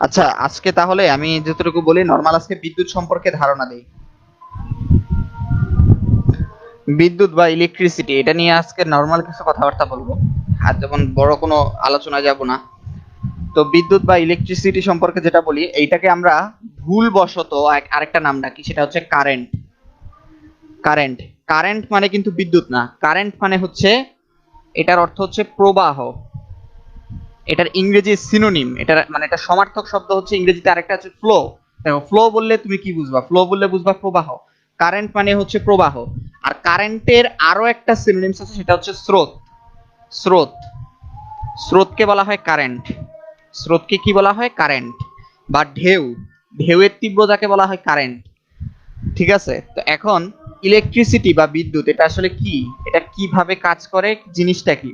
আচ্ছা আজকে তাহলে আমি যতটুকু বলি নর্মাল আজকে বিদ্যুৎ সম্পর্কে ধারণা দেই। বিদ্যুৎ বা ইলেকট্রিসিটি এটা নিয়ে আজকে নর্মাল কিছু কথাবার্তা বলব। আর যেমন বড় কোনো আলোচনা যাব না। তো বিদ্যুৎ বা ইলেকট্রিসিটি সম্পর্কে যেটা বলি, এইটাকে আমরা ভুলবশত আরেকটা নাম ডাকি, সেটা হচ্ছে কারেন্ট কারেন্ট কারেন্ট মানে কিন্তু বিদ্যুৎ না। কারেন্ট মানে হচ্ছে, এটার অর্থ হচ্ছে প্রবাহ। এটার ইংরেজি সিনোনিম এটার মানে এটা সমার্থক শব্দ হচ্ছে ইংরেজিতে আরেকটা হচ্ছে ফ্লো দেখো ফ্লো বললে তুমি কি বুঝবা? ফ্লো বললে বুঝবা প্রবাহ। কারেন্ট মানে হচ্ছে প্রবাহ। আর কারেন্টের আরও একটা সিনোনিমস আছে, সেটা হচ্ছে স্রোত। স্রোত। স্রোতকে বলা হয় কারেন্ট স্রোতকে কি বলা হয়? কারেন্ট বা ঢেউ। ঢেউয়ের তীব্রতাকে বলা হয় কারেন্ট ঠিক আছে? তো এখন ইলেকট্রিসিটি বা বিদ্যুৎ, এটা আসলে কি? এটা কীভাবে কাজ করে? জিনিসটা কি?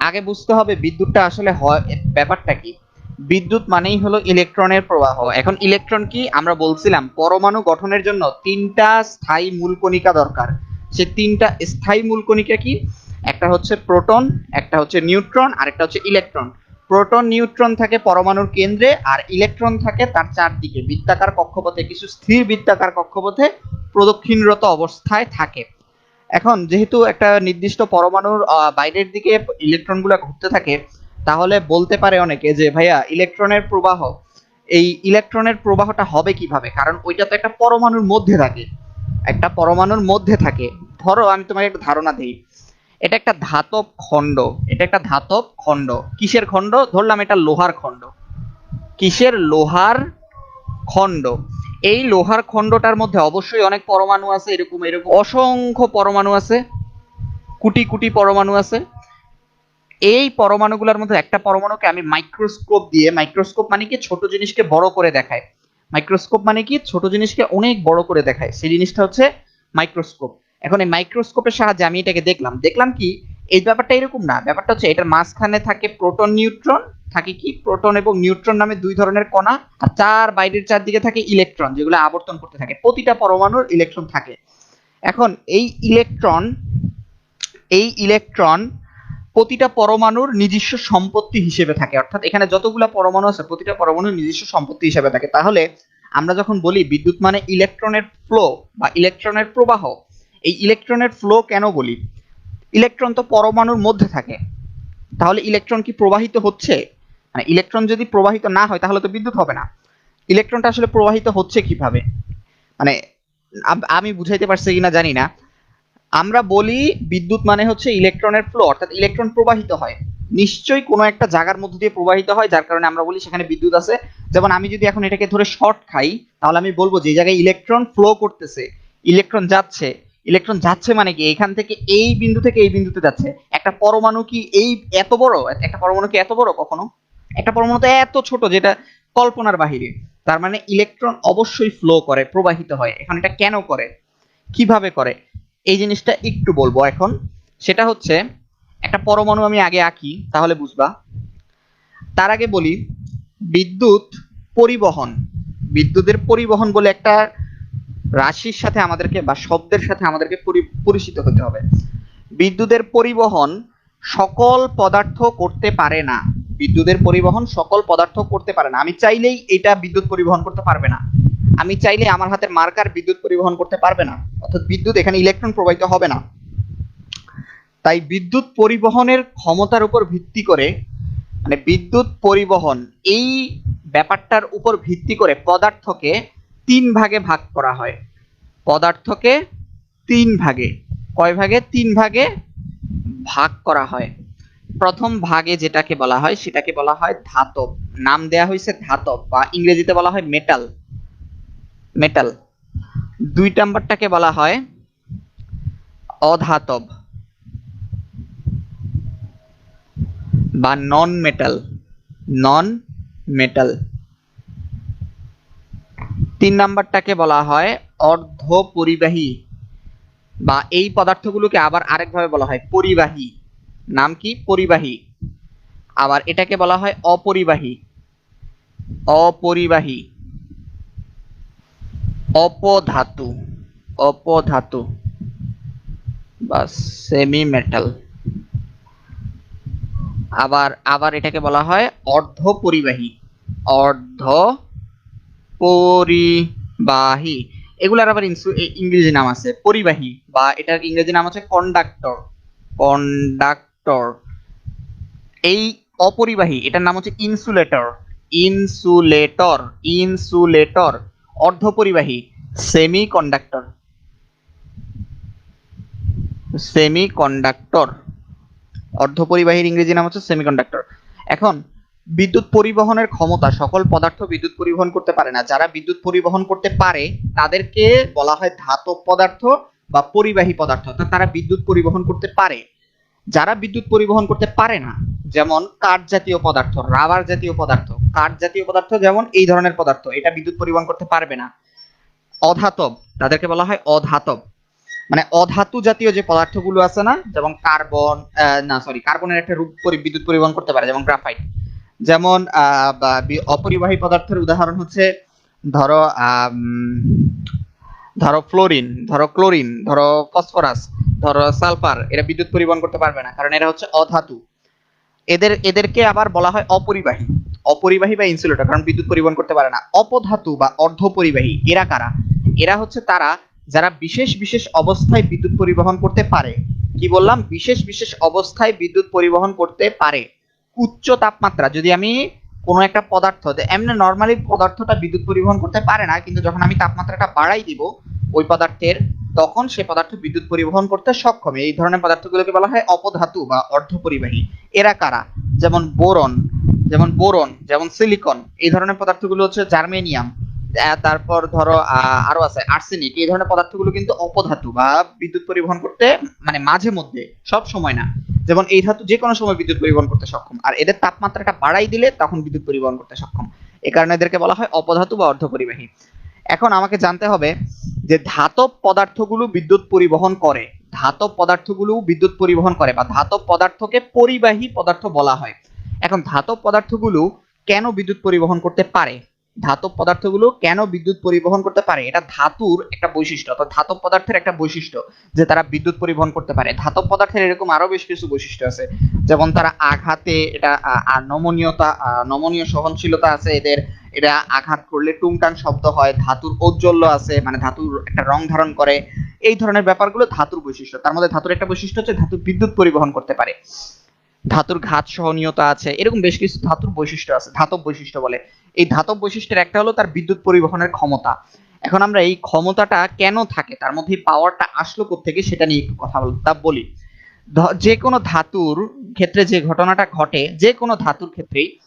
আগে বুঝতে হবে বিদ্যুৎটা আসলে হয়, ব্যাপারটা কি? বিদ্যুৎ মানেই হলো ইলেকট্রনের প্রবাহ। এখন ইলেকট্রন কি? আমরা বলছিলাম পরমাণু গঠনের জন্য তিনটা স্থায়ী মূলকণিকা দরকার। সে তিনটা স্থায়ী মূলকণিকা কি? একটা হচ্ছে প্রোটন, একটা হচ্ছে নিউট্রন, আর একটা হচ্ছে ইলেকট্রন। প্রোটন, নিউট্রন থাকে পরমাণুর কেন্দ্রে, আর ইলেকট্রন থাকে তার চারদিকে। বৃত্তাকার কক্ষপথে, কিছু স্থির বৃত্তাকার কক্ষপথে প্রদক্ষিণরত অবস্থায় থাকে। এখন যেহেতু একটা নির্দিষ্ট পরমাণুর বাইরের দিকে ইলেকট্রনগুলো ঘুরতে থাকে, তাহলে বলতে পারে অনেকে যে, ভাইয়া, ইলেকট্রনের প্রবাহ, এই ইলেকট্রনের প্রবাহটা হবে কীভাবে? কারণ ওইটা তো একটা পরমাণুর মধ্যে থাকে। একটা পরমাণুর মধ্যে থাকে। ধরো, আমি তোমাকে একটা ধারণা দিই। এটা একটা ধাতব খণ্ড। এটা একটা ধাতব খণ্ড। কিসের খণ্ড? ধরলাম এটা লোহার খণ্ড। কিসের লোহার খণ্ড? এই লোহার খণ্ডটার মধ্যে অবশ্যই অনেক পরমাণু আছে, এরকম এরকম অসংখ্য পরমাণু আছে, কোটি কুটি পরমাণু আছে। এই পরমাণুগুলোর মধ্যে একটা পরমাণুকে আমি মাইক্রোস্কোপ দিয়ে মাইক্রোস্কোপ মানে কি? ছোট জিনিসকে বড় করে দেখায়। মাইক্রোস্কোপ মানে কি? ছোট জিনিসকে অনেক বড় করে দেখায়। সেই জিনিসটা হচ্ছে মাইক্রোস্কোপ এখন এই মাইক্রোস্কোপের সাহায্যে আমি এটাকে দেখলাম। দেখলাম কি? এই ব্যাপারটা এরকম না। ব্যাপারটা হচ্ছে এটার মাঝখানে থাকে প্রোটন নিউট্রন থাকে কি? প্রোটন এবং নিউট্রন নামে দুই ধরনের কণা, আর চার বাইরের চারদিকে থাকে ইলেকট্রন, যেগুলো আবর্তন করতে থাকে। প্রতিটা পরমাণুর ইলেকট্রন থাকে। এখন, এই ইলেকট্রন এই ইলেকট্রন প্রতিটা পরমাণুর নিজস্ব সম্পত্তি হিসেবে থাকে। অর্থাৎ এখানে যতগুলা পরমাণু আছে, প্রতিটা পরমাণুর নিজস্ব সম্পত্তি হিসেবে থাকে। তাহলে, আমরা যখন বলি বিদ্যুৎ মানে ইলেকট্রনের ফ্লো বা ইলেকট্রনের প্রবাহ, এই ইলেকট্রনের ফ্লো কেন বলি? ইলেকট্রন তো পরমাণুর মধ্যে থাকে। তাহলে ইলেকট্রন কি প্রবাহিত হচ্ছে? মানে ইলেকট্রন যদি প্রবাহিত না হয়, তাহলে তো বিদ্যুৎ হবে না। ইলেকট্রনটা আসলে প্রবাহিত হচ্ছে কীভাবে? মানে আমি বুঝাইতে পারছি কিনা জানি না। আমরা বলি বিদ্যুৎ মানে হচ্ছে ইলেকট্রনের ফ্লো অর্থাৎ ইলেকট্রন প্রবাহিত হয়। নিশ্চয়ই কোনো একটা জায়গার মধ্যে দিয়ে প্রবাহিত হয়, যার কারণে আমরা বলি সেখানে বিদ্যুৎ আছে। যেমন আমি যদি এখন এটাকে ধরে শর্ট খাই, তাহলে আমি বলব যে জায়গায় ইলেকট্রন ফ্লো করতেছে ইলেকট্রন যাচ্ছে। ইলেকট্রন যাচ্ছে মানে কি? এখান থেকে এই বিন্দু থেকে এই বিন্দুতে যাচ্ছে। একটা পরমাণু কি এই এত বড়? একটা পরমাণু কি এত বড় কখনো? একটা পরমাণু তো এত ছোট যেটা কল্পনার বাহিরে। তার মানে ইলেকট্রন অবশ্যই ফ্লো করে, প্রবাহিত হয়। এখন এটা কেন করে? কীভাবে করে? এই জিনিসটা একটু বলব এখন। সেটা হচ্ছে, একটা পরমাণু আমি আগে আঁকি, তাহলে বুঝবা। তার আগে বলি, বিদ্যুৎ পরিবহন। বিদ্যুতের পরিবহন বলে একটা রাশির সাথে আমাদেরকে বা শব্দের সাথে আমাদেরকে পরি- পরিচিত হতে হবে। বিদ্যুতের পরিবহন সকল পদার্থ করতে পারে না। বিদ্যুতের পরিবহন সকল পদার্থ করতে পারে না। আমি চাইলেই এটা বিদ্যুৎ পরিবহন করতে পারবে না। আমি চাইলে আমার হাতের মার্কার বিদ্যুৎ পরিবহন করতে পারবে না। অর্থাৎ বিদ্যুৎ এখানে ইলেকট্রন প্রবাহিত হবে না। তাই বিদ্যুৎ পরিবহনের ক্ষমতার উপর ভিত্তি করে মানে বিদ্যুৎ পরিবহন এই ব্যাপারটার উপর ভিত্তি করে পদার্থকে তিন ভাগে ভাগ করা হয়। পদার্থকে তিন ভাগে, কয় ভাগে? তিন ভাগে ভাগ করা হয়। প্রথম ভাগে যেটাকে বলা হয়, সেটাকে বলা হয় ধাতব। নাম দেয়া হয়েছে ধাতব, বা ইংরেজিতে বলা হয় মেটাল মেটাল দুই নাম্বারটাকে বলা হয় অধাতব, বা নন মেটাল নন মেটাল তিন নাম্বারটাকে বলা হয় অর্ধ পরিবাহী বা এই পদার্থগুলোকে আবার আরেকভাবে বলা হয় পরিবাহী। নাম কি? পরিবাহী। আবার এটাকে বলা হয় অপরিবাহী। অপরিবাহী। অপধাতু। অপধাতু। বা সেমি মেটাল আবার আবার এটাকে বলা হয় অর্ধ পরিবাহী অর্ধ পরিবাহী এগুলার আবার ইংরেজি নাম আছে, পরিবাহী। বা এটার ইংরেজি নাম হচ্ছে কন্ডাক্টর কন্ডাক্টর এই অপরিবাহী, এটার নাম হচ্ছে ইনসুলেটর ইনসুলেটর ইনসুলেটর অর্ধপরিবাহী সেমি কন্ডাক্টর সেমি কন্ডাক্টর অর্ধপরিবাহীর ইংরেজি নাম হচ্ছে সেমিকন্ডাক্টর এখন, বিদ্যুৎ পরিবহনের ক্ষমতা, সকল পদার্থ বিদ্যুৎ পরিবহন করতে পারে না। যারা বিদ্যুৎ পরিবহন করতে পারে, তাদেরকে বলা হয় ধাতব পদার্থ বা পরিবাহী পদার্থ। অর্থাৎ তারা বিদ্যুৎ পরিবহন করতে পারে। যারা বিদ্যুৎ পরিবহন করতে পারে না, যেমন কাঠ জাতীয় পদার্থ, রাবার জাতীয় পদার্থ, কাঠ জাতীয় পদার্থ যেমন এই ধরনের পদার্থ, এটা বিদ্যুৎ পরিবহন করতে পারবে না। অধাতব, তাদেরকে বলা হয় অধাতব। মানে অধাতু জাতীয় যে পদার্থগুলো আছে না, যেমন কার্বন না সরি কার্বনের একটা রূপ বিদ্যুৎ পরিবহন করতে পারে, যেমন গ্রাফাইট। যেমন অপরিবাহী পদার্থের উদাহরণ হচ্ছে, ধরো ধরো ফ্লোরিন ধরো ক্লোরিন ধরো ফসফরাস ধরো সালফার এরা বিদ্যুৎ পরিবহন করতে পারবে না, কারণ এরা হচ্ছে অধাতু। এদের, এদেরকে আবার বলা হয় অপরিবাহী। অপরিবাহী বা ইনসুলেটর কারণ বিদ্যুৎ পরিবহন করতে পারে না। অপধাতু বা অর্ধপরিবাহী, এরা কারা? এরা হচ্ছে তারা যারা বিশেষ বিশেষ অবস্থায় বিদ্যুৎ পরিবহন করতে পারে। কি বললাম? বিশেষ বিশেষ অবস্থায় বিদ্যুৎ পরিবহন করতে পারে। উচ্চ তাপমাত্রা, যদি আমি কোনো একটা পদার্থ এমনি নর্মালি পদার্থটা বিদ্যুৎ পরিবহন করতে পারে না, কিন্তু যখন আমি তাপমাত্রাটা বাড়াই দিব, ওই পদার্থের, তখন সে পদার্থ বিদ্যুৎ পরিবহন করতে সক্ষম। এই ধরনের পদার্থগুলোকে বলা হয় অপধাতু বা অর্ধ অর্ধপরিবাহী। এরা কারা? যেমন বোরন যেমন বোরন, যেমন সিলিকন, এই ধরনের পদার্থগুলো হচ্ছে জার্মেনিয়াম। তারপর ধরো আরও আছে, আর্সেনিক। এই ধরনের পদার্থগুলো কিন্তু অপধাতু বা বিদ্যুৎ পরিবহন করতে মানে মাঝে মধ্যে, সব সময় না। যেমন এই ধাতু যে কোনো সময় বিদ্যুৎ পরিবহন করতে সক্ষম। আর এদের তাপমাত্রাটা বাড়াই দিলে তখন বিদ্যুৎ পরিবহন করতে সক্ষম। এ কারণে এদেরকে বলা হয় অপধাতু বা অর্ধপরিবাহী। এখন আমাকে জানতে হবে যে ধাতব পদার্থগুলো বিদ্যুৎ পরিবহন করে। ধাতব পদার্থগুলো বিদ্যুৎ পরিবহন করে বা ধাতব পদার্থকে পরিবাহী পদার্থ বলা হয়। এখন ধাতব পদার্থগুলো কেন বিদ্যুৎ পরিবহন করতে পারে? ধাতব পদার্থগুলো কেন বিদ্যুৎ পরিবহন করতে পারে? এটা ধাতুর একটা বৈশিষ্ট্য, অর্থাৎ ধাতব পদার্থের একটা বৈশিষ্ট্য যে তারা বিদ্যুৎ পরিবহন করতে পারে। ধাতব পদার্থের এরকম আরও বেশ কিছু বৈশিষ্ট্য আছে। যেমন তারা আঘাতে এটা নমনীয়তা নমনীয় সহনশীলতা আছে এদের। এটা আঘাত করলে টুংটাং শব্দ হয়, ধাতুর ঔজ্জ্বল্য আছে মানে ধাতুর একটা রং ধারণ করে। এই ধরনের ব্যাপারগুলো ধাতুর বৈশিষ্ট্য। তার মধ্যে ধাতুর একটা বৈশিষ্ট্য হচ্ছে ধাতু বিদ্যুৎ পরিবহন করতে পারে। ধাতুর ঘাত সহনীয়তা আছে, এরকম বেশ কিছু ধাতুর বৈশিষ্ট্য আছে, ধাতব বৈশিষ্ট্য বলে। এই ধাতব বৈশিষ্ট্যের একটা হলো তার বিদ্যুৎ পরিবহনের ক্ষমতা। এখন আমরা এই ক্ষমতাটা কেন থাকে? তার মধ্যে পাওয়ারটা আসলো থেকে সেটা নিয়ে একটু কথা বল- তা বলি। যে কোনো ধাতুর ক্ষেত্রে যে ঘটনাটা ঘটে, যে কোনো ধাতুর ক্ষেত্রেই,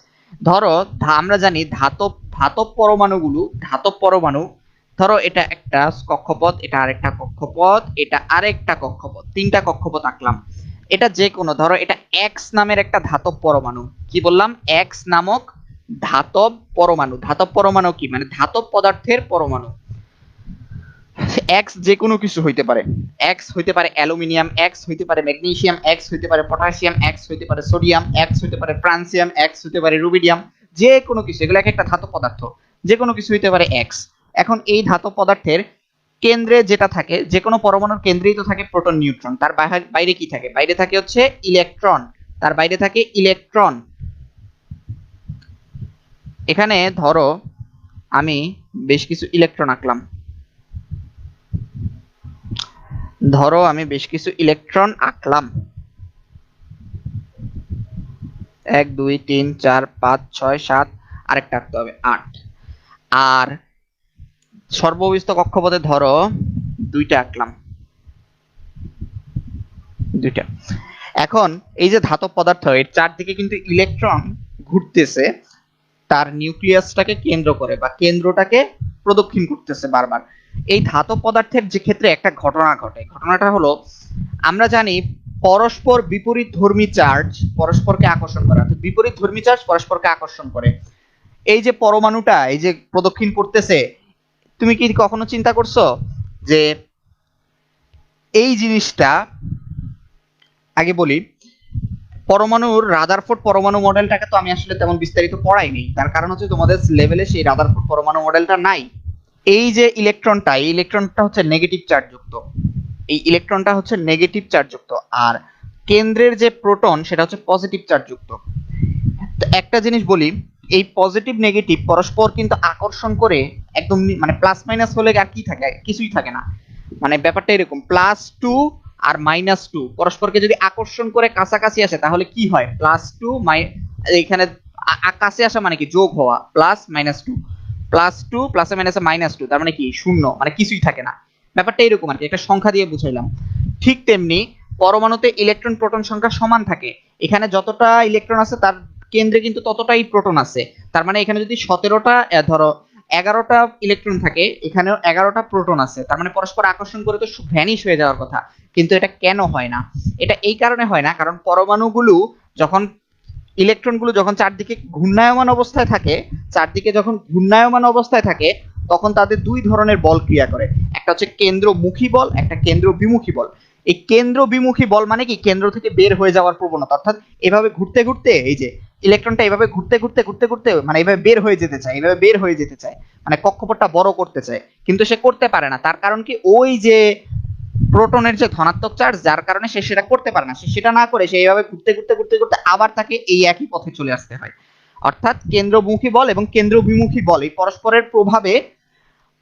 ধরো আমরা জানি ধাতব ধাতব পরমাণুগুলো, ধাতব পরমাণু, ধরো এটা একটা কক্ষপথ, এটা আরেকটা কক্ষপথ, এটা আরেকটা কক্ষপথ, তিনটা কক্ষপথ আঁকলাম। এটা যে কোনো ধরো এটা এক্স নামের একটা ধাতব পরমাণু। কি বললাম? এক্স নামক ধাতব পরমাণু। ধাতব পরমাণু কি? মানে ধাতব পদার্থের পরমাণু। এক্স যে কোনো কিছু হইতে পারে। এক্স হইতে পারে অ্যালুমিনিয়াম এক্স হইতে পারে ম্যাগনেসিয়াম এক্স হইতে পারে পটাশিয়াম এক্স হইতে পারে সোডিয়াম এক্স হইতে পারে ফ্রান্সিয়াম এক্স হইতে পারে রুবিডিয়াম। যে কোনো কিছু, এগুলো এক একটা ধাতব পদার্থ। যে কোনো কিছু হইতে পারে এক্স এখন এই ধাতব পদার্থের কেন্দ্রে যেটা থাকে যে কোনো পরমাণুর কেন্দ্রেই তো থাকে প্রোটন, নিউট্রন। তার বাইরে কি থাকে? বাইরে থাকে হচ্ছে ইলেকট্রন। তার বাইরে থাকে ইলেকট্রন। এখানে ধরো আমি বেশ কিছু ইলেকট্রন আঁকলাম। ধরো আমি বেশ কিছু ইলেকট্রন আঁকলাম। এক, দুই, তিন, চার, পাঁচ, ছয়, সাত, আরেকটা আঁকতে হবে, আট। আর সর্ববিস্ত কক্ষপথে ধরো দুইটা আঁকলাম। দুইটা। এখন এই যে ধাতব পদার্থ, এর চারদিকে কিন্তু ইলেকট্রন ঘুরতেছে, তার নিউক্লিয়াসটাকে কেন্দ্র করে বা কেন্দ্রটাকে প্রদক্ষিণ করতেছে বারবার। এই ধাতব পদার্থের যে ক্ষেত্রে একটা ঘটনা ঘটে, ঘটনাটা হলো, আমরা জানি পরস্পর বিপরীত ধর্মী চার্জ পরস্পরকে আকর্ষণ করে, অর্থাৎ বিপরীত ধর্মী চার্জ পরস্পরকে আকর্ষণ করে। এই যে পরমাণুটা, এই যে প্রদক্ষিণ করতেছে তুমি কি কখনো চিন্তা করছ যে এই জিনিসটা, আগে বলি, পরমাণুর রাদারফোর্ড পরমাণু মডেলটাকে তো আমি আসলে তেমন বিস্তারিত পড়াইনি। তার কারণ হচ্ছে তোমাদের লেভেলে সেই রাদারফোর্ড পরমাণু মডেলটা নাই। এই যে ইলেকট্রনটা এই ইলেকট্রনটা হচ্ছে নেগেটিভ চার্জ যুক্ত। এই ইলেকট্রনটা হচ্ছে নেগেটিভ চার্জযুক্ত আর কেন্দ্রের যে প্রোটন সেটা হচ্ছে পজিটিভ চার্জ যুক্ত। তো একটা জিনিস বলি এই পজিটিভ নেগেটিভ পরস্পর কিন্তু আকর্ষণ করে একদম মানে প্লাস মাইনাস হলে আর কি থাকে? কিছুই থাকে না। মানে ব্যাপারটা এরকম প্লাস টু আর মাইনাস টু পরস্পরকে যদি আকর্ষণ করে কাছাকাছি আসে, তাহলে কি হয়? প্লাস টু মাই এখানে কাছে আসা মানে কি? যোগ হওয়া plus minus two plus two প্লাসে মাইনাসে মাইনাস টু তার মানে কি? শূন্য মানে কিছুই থাকে না। ব্যাপারটা এরকম আর কি, একটা সংখ্যা দিয়ে বুঝাইলাম। ঠিক তেমনি পরমাণুতে ইলেকট্রন প্রোটন সংখ্যা সমান থাকে। এখানে যতটা ইলেকট্রন আছে, তার কেন্দ্রে কিন্তু ততটাই প্রোটন আছে। তার মানে এখানে যদি সতেরোটা ধরো এগারোটা ইলেকট্রন থাকে, এখানেও এগারোটা প্রোটন আছে। তার মানে পরস্পর আকর্ষণ করে তো ভ্যানিশ হয়ে যাওয়ার কথা। কিন্তু এটা কেন হয় না? এটা এই কারণে হয় না, কারণ পরমাণুগুলো যখন ইলেকট্রনগুলো যখন চারদিকে ঘূর্ণায়মান অবস্থায় থাকে, চারদিকে যখন ঘূর্ণায়মান অবস্থায় থাকে, তখন তাদের দুই ধরনের বল ক্রিয়া করে। একটা হচ্ছে কেন্দ্রমুখী বল, একটা কেন্দ্র বিমুখী বল। এই কেন্দ্র বিমুখী বল মানে কি? কেন্দ্র থেকে বের হয়ে যাওয়ার প্রবণতা। অর্থাৎ এভাবে ঘুরতে ঘুরতে এই যে ইলেকট্রনটা এভাবে ঘুরতে ঘুরতে ঘুরতে ঘুরতে মানে এভাবে বের হয়ে যেতে চায়, এভাবে বের হয়ে যেতে চায় মানে কক্ষপথটা বড় করতে চায়। কিন্তু সে করতে পারে না। তার কারণ কি? ওই যে প্রোটনের যে ধনাত্মক চার্জ, যার কারণে সে সেটা করতে পারে না। সে সেটা না করে সে এইভাবে ঘুরতে ঘুরতে ঘুরতে ঘুরতে আবার তাকে এই একই পথে চলে আসতে হয়। অর্থাৎ কেন্দ্রমুখী বল এবং কেন্দ্র বিমুখী বল, এই পরস্পরের প্রভাবে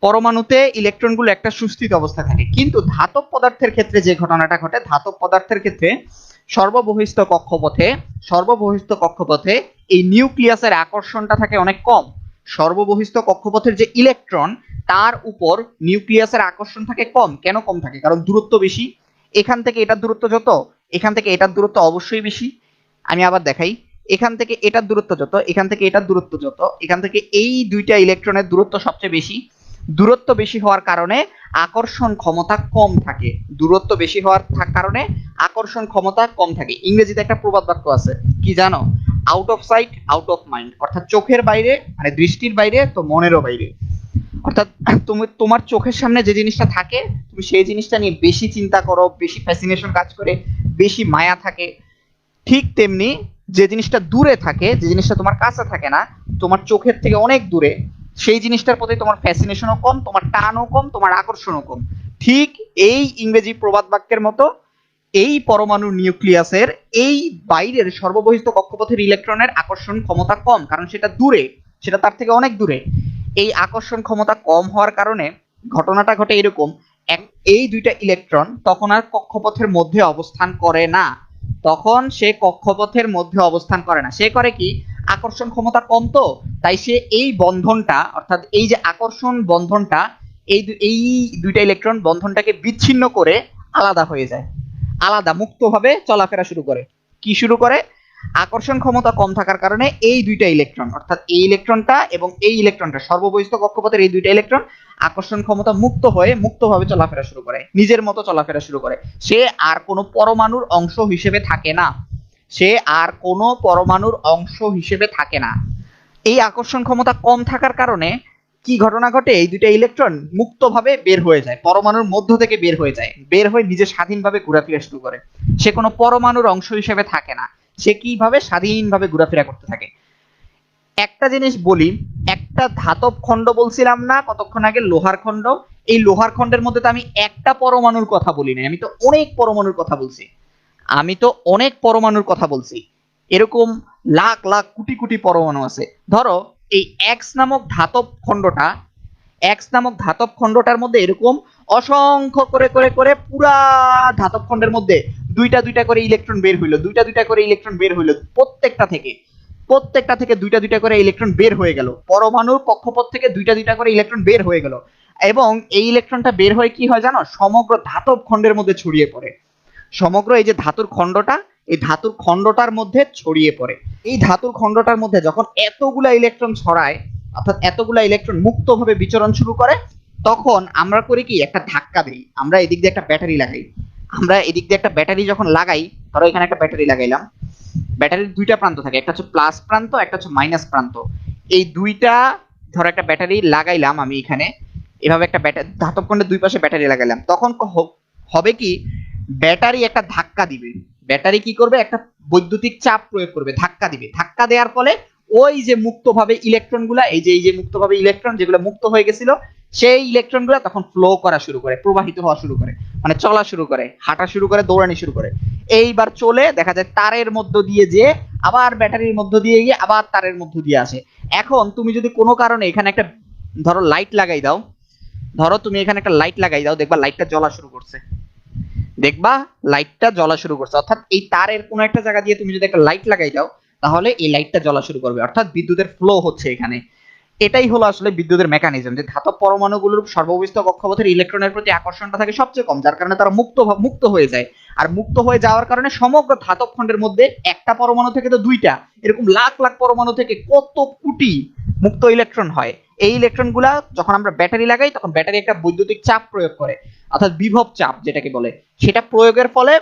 পরমাণুতে ইলেকট্রনগুলো একটা সুস্থিত অবস্থা থাকে। কিন্তু ধাতব পদার্থের ক্ষেত্রে যে ঘটনাটা ঘটে, ধাতব পদার্থের ক্ষেত্রে সর্ববহিস্থ কক্ষপথে সর্ববহিস্থ কক্ষপথে এই নিউক্লিয়াসের আকর্ষণটা থাকে অনেক কম। সর্ববহিস্থ কক্ষপথের যে ইলেকট্রন, তার উপর নিউক্লিয়াসের আকর্ষণ থাকে কম। কেন কম থাকে? কারণ দূরত্ব বেশি। এখান থেকে এটার দূরত্ব যত, এখান থেকে এটার দূরত্ব অবশ্যই বেশি। আমি আবার দেখাই। এখান থেকে এটার দূরত্ব যত, এখান থেকে এটার দূরত্ব যত, এখান থেকে এই দুইটা ইলেকট্রনের দূরত্ব সবচেয়ে বেশি। দূরত্ব বেশি হওয়ার কারণে আকর্ষণ ক্ষমতা কম থাকে। দূরত্ব বেশি হওয়ার কারণে আকর্ষণ ক্ষমতা কম থাকে। ইংরেজিতে একটা প্রবাদ বাক্য আছে, কি জানো? Out of sight out of mind অর্থাৎ চোখের বাইরে মানে দৃষ্টির বাইরে, তো মনেরও বাইরে। অর্থাৎ তুমি, তোমার চোখের সামনে যে জিনিসটা থাকে, তুমি সেই জিনিসটা নিয়ে বেশি চিন্তা করো, বেশি ফ্যাসিনেশন কাজ করে, বেশি মায়া থাকে। ঠিক তেমনি যে জিনিসটা দূরে থাকে, যে জিনিসটা তোমার কাছে থাকে না, তোমার চোখের থেকে অনেক দূরে সেই জিনিসটার প্রতি তোমার ফ্যাসিনেশনও কম, তোমার টানও কম, তোমার আকর্ষণও কম। ঠিক এই ইংরেজি প্রবাদ বাক্যের মতো এই পরমাণু নিউক্লিয়াসের এই বাইরের সর্ববহিস্থ কক্ষপথের ইলেকট্রনের আকর্ষণ ক্ষমতা কম, কারণ সেটা দূরে, সেটা তার থেকে অনেক দূরে। এই আকর্ষণ ক্ষমতা কম হওয়ার কারণে ঘটনাটা ঘটে এরকম এই দুইটা ইলেকট্রন তখন আর কক্ষপথের মধ্যে অবস্থান করে না। তখন সে কক্ষপথের মধ্যে অবস্থান করে না। সে করে কি? আকর্ষণ ক্ষমতা কম তো, তাই সে এই বন্ধনটা, অর্থাৎ এই যে আকর্ষণ বন্ধনটা, এই এই দুইটা ইলেকট্রন বন্ধনটাকে বিচ্ছিন্ন করে আলাদা হয়ে যায়। আলাদা, মুক্তভাবে চলাফেরা শুরু করে। কি শুরু করে? আকর্ষণ ক্ষমতা কম থাকার কারণে এই দুইটা ইলেকট্রন অর্থাৎ এই ইলেকট্রনটা এবং এই ইলেকট্রনটা সর্ববহিস্থ কক্ষপথের এই দুইটা ইলেকট্রন আকর্ষণ ক্ষমতা মুক্ত হয়ে মুক্তভাবে চলাফেরা শুরু করে, নিজের মতো চলাফেরা শুরু করে। সে আর কোনো পরমাণুর অংশ হিসেবে থাকে না। সে আর কোনো পরমাণুর অংশ হিসেবে থাকে না। এই আকর্ষণ ক্ষমতা কম থাকার কারণে কি ঘটনা ঘটে? এই দুইটা ইলেকট্রন মুক্তভাবে বের হয়ে যায়, পরমাণুর মধ্য থেকে বের হয়ে যায়, বের হয়ে নিজে স্বাধীনভাবে ঘোরাফেরা শুরু করে। সে কোনো পরমাণুর অংশ হিসেবে থাকে না, সে কীভাবে স্বাধীনভাবে ঘোরাফেরা করতে থাকে? একটা জিনিস বলি, একটা ধাতব খণ্ড বলছিলাম না, কতক্ষণ আগে? লোহার খণ্ড। এই লোহার খণ্ডের মধ্যে তো আমি একটা পরমাণুর কথা বলি নাই, আমি তো অনেক পরমাণুর কথা বলছি। আমি তো অনেক পরমাণুর কথা বলছি। এরকম লাখ লাখ কোটি কোটি পরমাণু আছে। ধরো, এই এক্স নামক ধাতব খণ্ডটা এক্স নামক ধাতব খণ্ডটার মধ্যে এরকম অসংখ্য করে করে করে পুরা ধাতব খণ্ডের মধ্যে দুইটা দুইটা করে ইলেকট্রন বের হইল, দুইটা দুইটা করে ইলেকট্রন বের হইল প্রত্যেকটা থেকে। প্রত্যেকটা থেকে দুইটা দুইটা করে ইলেকট্রন বের হয়ে গেল। পরমাণুর কক্ষপথ থেকে দুইটা দুইটা করে ইলেকট্রন বের হয়ে গেল। এবং এই ইলেকট্রনটা বের হয়ে কি হয় জানো? সমগ্র ধাতব খণ্ডের মধ্যে ছড়িয়ে পড়ে। সমগ্র এই যে ধাতুর খণ্ডটা, এই ধাতুর খণ্ডটার মধ্যে ছড়িয়ে পড়ে। এই ধাতুর খণ্ডটার মধ্যে যখন এতগুলা ইলেকট্রন ছড়ায়, অর্থাৎ এতগুলা ইলেকট্রন মুক্তভাবে বিচরণ শুরু করে, তখন আমরা করি কি? একটা ধাক্কা দিই। আমরা এদিক দিয়ে একটা ব্যাটারি লাগাই। আমরা এদিক দিয়ে একটা ব্যাটারি যখন লাগাই, ধরো এখানে একটা ব্যাটারি লাগাইলাম। ব্যাটারির দুইটা প্রান্ত থাকে। একটা হচ্ছে প্লাস প্রান্ত, একটা হচ্ছে মাইনাস প্রান্ত। এই দুইটা, ধরো একটা ব্যাটারি লাগাইলাম আমি এখানে। এভাবে একটা ব্যাটারি ধাতব খণ্ডের দুই পাশে ব্যাটারি লাগাইলাম। তখন হবে কি? ব্যাটারি একটা ধাক্কা দিবে। ব্যাটারি কি করবে? একটা বৈদ্যুতিক চাপ প্রয়োগ করবে, ধাক্কা দিবে। ধাক্কা দেওয়ার ফলে ওই যে মুক্তভাবে ইলেকট্রনগুলা এই যে এই যে মুক্তভাবে ইলেকট্রন যেগুলো মুক্ত হয়ে গেছিল, সেই ইলেকট্রনগুলো তখন ফ্লো করা শুরু করে, প্রবাহিত হওয়া শুরু করে মানে চলা শুরু করে, হাঁটা শুরু করে, দৌড়ানি শুরু করে। এইবার চলে দেখা যায় তারের মধ্য দিয়ে যে, আবার ব্যাটারির মধ্য দিয়ে গিয়ে আবার তারের মধ্য দিয়ে আসে। এখন তুমি যদি কোনো কারণে এখানে একটা, ধরো লাইট লাগাই দাও, ধরো তুমি এখানে একটা লাইট লাগাই দাও, দেখবা লাইটটা জ্বলা শুরু করছে। দেখবা লাইটটা জ্বলা শুরু করছে। অর্থাৎ এই তারের কোনো একটা জায়গা দিয়ে তুমি যদি একটা লাইট লাগাই দাও, তাহলে এই লাইটটা জ্বলা শুরু করবে। অর্থাৎ বিদ্যুতের ফ্লো হচ্ছে এখানে। এটাই হলো আসলে বিদ্যুতের মেকানিজম যে ধাতব পরমাণুগুলোর সর্ববিস্ত কক্ষপথের ইলেকট্রনের প্রতি আকর্ষণটা থাকে সবচেয়ে কম, যার কারণে তারা মুক্ত মুক্ত হয়ে যায়। আর মুক্ত হয়ে যাওয়ার কারণে সমগ্র ধাতব খণ্ডের মধ্যে একটা পরমাণু থেকে তো দুইটা, এরকম লাখ লাখ পরমাণু থেকে কত কোটি মুক্ত ইলেকট্রন হয়। এই ইলেকট্রনগুলা যখন আমরা ব্যাটারি লাগাই, তখন ব্যাটারি একটা বৈদ্যুতিক চাপ প্রয়োগ করে, অর্থাৎ বিভব চাপ যেটাকে বলে। সেটা প্রয়োগের ফলে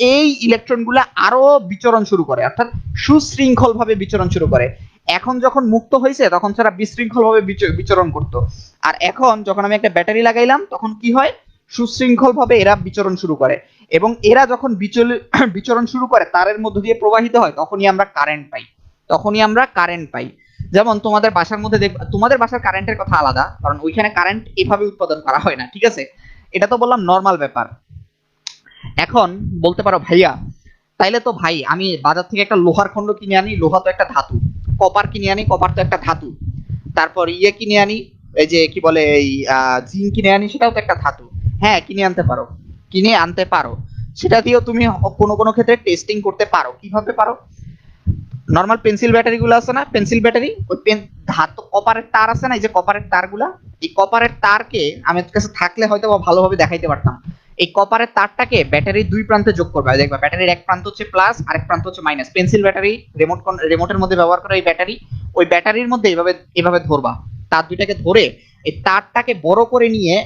এই ইলেকট্রনগুলা আরও বিচরণ শুরু করে, অর্থাৎ সুশৃঙ্খল ভাবে বিচরণ শুরু করে। এখন যখন মুক্ত হয়েছে, তখন তারা বিশৃঙ্খল ভাবে বিচরণ করত। আর এখন যখন আমি একটা ব্যাটারি লাগাইলাম, তখন কি হয়? সুশৃঙ্খল ভাবে এরা বিচরণ শুরু করে। এবং এরা যখন বিচল- বিচরণ শুরু করে, তারের মধ্য দিয়ে প্রবাহিত হয়, তখনই আমরা কারেন্ট পাই। তখনই আমরা কারেন্ট পাই। যেমন তোমাদের বাসার মধ্যে দেখ তোমাদের বাসার কারেন্টের কথা আলাদা, কারণ ওইখানে কারেন্ট এভাবে উৎপাদন করা হয় না, ঠিক আছে? এটা তো বললাম নর্মাল ব্যাপার। এখন বলতে পারো, ভাইয়া, তাইলে তো ভাই, আমি বাজার থেকে একটা লোহার খণ্ড কিনে আনি, লোহা তো একটা ধাতু। কপার কিনে আনি কপার তো একটা ধাতু। তারপর ইয়ে কিনে আনি, এই যে কি বলে, এই জিঙ্ক কিনে আনি, সেটাও তো একটা ধাতু। হ্যাঁ কিনে আনতে পারো। কিনে আনতে পারো। সেটা দিয়েও তুমি কোনো কোনো ক্ষেত্রে টেস্টিং করতে পারো। কীভাবে পারো? নর্মাল পেন্সিল ব্যাটারি গুলো আছে না? পেন্সিল ব্যাটারি ওই পেন ধাতু কপারের তার আছে না? এই যে কপারের তারগুলা, এই কপারের তারকে আমার কাছে থাকলে হয়তো ভালোভাবে দেখাইতে পারতাম। এই কপারের তারটাকে ব্যাটারির দুই প্রান্তে যোগ করবে। দেখবা ব্যাটারির এক প্রান্ত হচ্ছে প্লাস আরেক প্রান্ত হচ্ছে মাইনাস পেন্সিল ব্যাটারি রিমোট রিমোটের মধ্যে ব্যবহার করা এই ব্যাটারি ওই ব্যাটারির মধ্যে এইভাবে এভাবে ধরবা। তার দুইটাকে ধরে এই তারটাকে বড় করে নিয়ে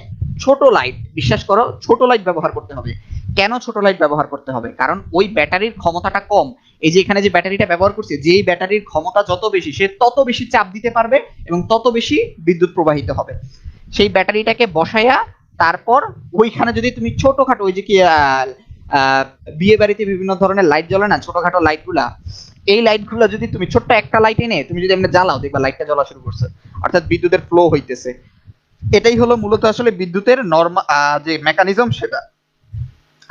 ছোট লাইট বিশ্বাস করো, ছোট লাইট ব্যবহার করতে হবে। কেন ছোট লাইট ব্যবহার করতে হবে? কারণ ওই ব্যাটারির ক্ষমতাটা কম। এই যে এখানে যে ব্যাটারিটা ব্যবহার করছে যেই ব্যাটারির ক্ষমতা যত বেশি, সে তত বেশি চাপ দিতে পারবে এবং তত বেশি বিদ্যুৎ প্রবাহিত হবে। সেই ব্যাটারিটাকে বসাইয়া তারপর ওইখানে যদি তুমি ছোটখাটো ওই যে কি বিয়ে বাড়িতে বিভিন্ন ধরনের লাইট জ্বলে না, ছোটখাটো লাইটগুলা, এই লাইটগুলো যদি তুমি ছোট্ট একটা লাইট এনে তুমি যদি এমনি জ্বালাও, দেখবা লাইটটা জ্বলা শুরু করছে। অর্থাৎ বিদ্যুতের ফ্লো হইতেছে। এটাই হলো মূলত আসলে বিদ্যুতের নর্মাল যে মেকানিজম সেটা।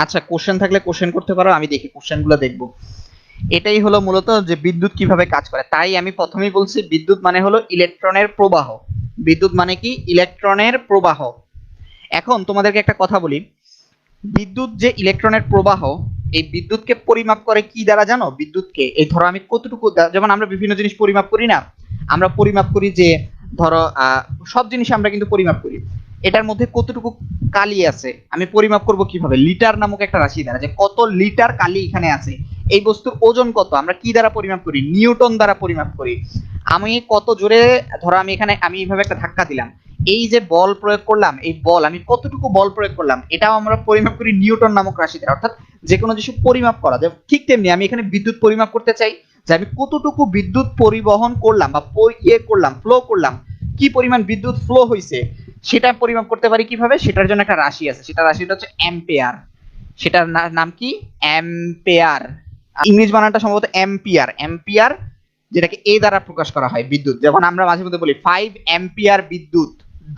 আচ্ছা কোশ্চেন থাকলে কোশ্চেন করতে পারো, আমি দেখি কোশ্চেনগুলো দেখব। এটাই হলো মূলত যে বিদ্যুৎ কীভাবে কাজ করে। তাই আমি প্রথমেই বলছি বিদ্যুৎ মানে হলো ইলেকট্রনের প্রবাহ। বিদ্যুৎ মানে কি? ইলেকট্রনের প্রবাহ। এখন তোমাদেরকে একটা কথা বলি। বিদ্যুৎ যে ইলেকট্রনের প্রবাহ, এই বিদ্যুৎকে পরিমাপ করে কি দ্বারা জানো? বিদ্যুৎকে, এই ধরো আমি কতটুকু যেমন আমরা বিভিন্ন জিনিস পরিমাপ করি না, আমরা পরিমাপ করি যে, ধরো সব জিনিস আমরা কিন্তু পরিমাপ করি। এটার মধ্যে কতটুকু কালি আছে? আমি পরিমাপ করব কীভাবে? লিটার নামক একটা রাশি দ্বারা, যে কত লিটার কালি এখানে আছে। এই বস্তুর ওজন কত? আমরা কি দ্বারা পরিমাপ করি? নিউটন দ্বারা পরিমাপ করি। আমি কত জোরে, ধরো আমি এখানে, আমি এইভাবে একটা ধাক্কা দিলাম। এই যে বল প্রয়োগ করলাম, এই বল, আমি কতটুকু বল প্রয়োগ করলাম, এটাও আমরা পরিমাপ করি নিউটন নামক রাশি দ্বারা অর্থাৎ যে কোনো কিছু পরিমাপ করা যায় ঠিক তেমনি আমি এখানে বিদ্যুৎ পরিমাপ করতে চাই, যে আমি কতটুকু বিদ্যুৎ পরিবহন করলাম বা ইয়ে করলাম ফ্লো করলাম, কি পরিমাণ বিদ্যুৎ ফ্লো হয়েছে সেটা পরিমাপ করতে পারি কীভাবে? সেটার জন্য একটা রাশি আছে, সেটা রাশিটা হচ্ছে অ্যাম্পেয়ার সেটার নাম কি? অ্যাম্পেয়ার ইংলিশ বানানটা সম্ভবত অ্যাম্পিয়ার অ্যাম্পিয়ার যেটাকে এ দ্বারা প্রকাশ করা হয়, বিদ্যুৎ। যেমন আমরা মাঝে মধ্যে বলি ফাইভ অ্যাম্পিয়ার বিদ্যুৎ,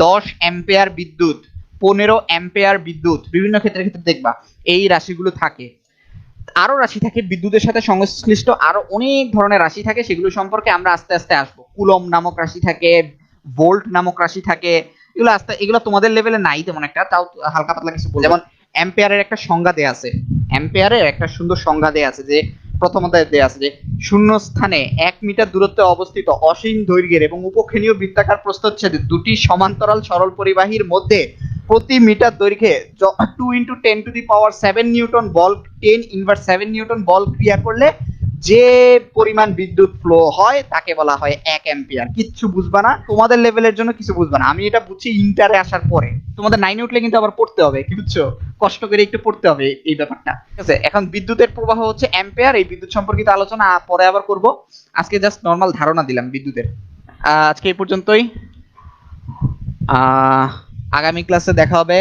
দশ অ্যাম্পিয়ার বিদ্যুৎ, পনেরো অ্যাম্পিয়ার বিদ্যুৎ, বিভিন্ন ক্ষেত্রে ক্ষেত্রে দেখবা, এই রাশিগুলো থাকে। আরও রাশি থাকে বিদ্যুতের সাথে সংশ্লিষ্ট আরও অনেক ধরনের রাশি থাকে, সেগুলো সম্পর্কে আমরা আস্তে আস্তে আসব। কুলম নামক রাশি থাকে, ভোল্ট নামক রাশি থাকে, এগুলো আস্তে এগুলো তোমাদের লেভেলে নাই তেমন একটা, তাও হালকা পাতলা কিছু যেমন অ্যাম্পিয়ারের একটা সংজ্ঞা দেয়া আছে। অ্যাম্পিয়ারের একটা সুন্দর সংজ্ঞা দেয়া আছে যে প্রথমত দেয়া আছে যে শূন্য স্থানে এক মিটার দূরত্বে অবস্থিত অসীম দৈর্ঘ্যের এবং উপক্ষেনীয় বৃত্তাকার প্রস্থচ্ছেদে দুটি সমান্তরাল সরল পরিবাহীর মধ্যে প্রতি মিটার দৈর্ঘ্যে two into ten to the power seven newton ball ten inverse seven newton বল ক্রিয়া করলে যে পরিমাণ বিদ্যুৎ ফ্লো হয়, তাকে বলা হয় এক অ্যাম্পিয়ার কিচ্ছু বুঝবা না, তোমাদের লেভেলের জন্য কিছু বুঝবা না। আমি এটা বুঝছি ইন্টারে আসার পরে। তোমাদের নাইনে উঠলে কিন্তু আবার পড়তে হবে কি বুঝছ? কষ্ট করে একটু পড়তে হবে এই ব্যাপারটা। ঠিক আছে? এখন বিদ্যুতের প্রবাহ হচ্ছে অ্যাম্পিয়ার এই বিদ্যুৎ সম্পর্কিত আলোচনা পরে আবার করব। আজকে জাস্ট নর্মাল ধারণা দিলাম বিদ্যুতের। আজকে এই পর্যন্তই। আগামী ক্লাসে দেখা হবে।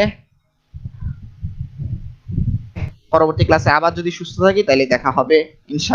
পরবর্তী ক্লাসে আবার যদি সুস্থ থাকি তাহলে দেখা হবে, ইনশাআল্লাহ।